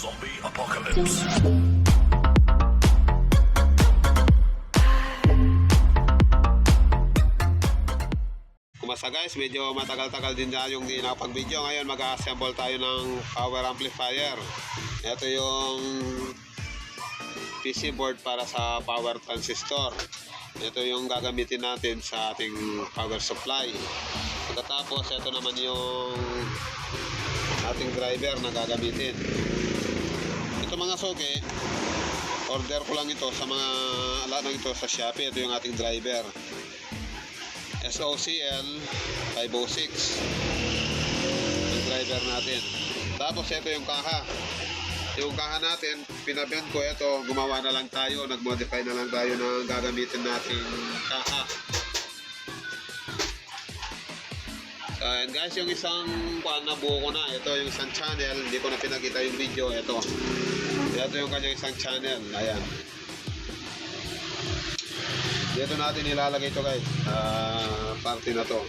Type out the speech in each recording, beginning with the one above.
Zombie apocalypse. Kumasa guys, medyo matagal-tagal din na yung di nakapag-video. Ngayon mag-assemble tayo ng power amplifier. Ito yung PC board para sa power transistor. Ito yung gagamitin natin sa ating power supply. Pagkatapos, ito naman yung ating driver na gagamitin. Ito mga soke, order ko lang ito sa mga ala lang ito sa Shopee. Ito yung ating driver. SOCL 506 yung driver natin. Tapos ito yung kaha. Yung kaha natin pinabihan ko ito. Gumawa na lang tayo. Nag-modify na lang tayo ng gagamitin nating kaha ayan guys, yung isang kuan na buo ko na. Ito yung isang channel. Hindi ko na pinakita yung video. Ito. Ito yung kanyang isang channel. Ayan. Dito natin ilalagay ito guys. Sa parte na to.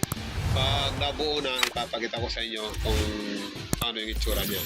Pag nabuo na, ipapakita ko sa inyo kung paano yung itsura niya.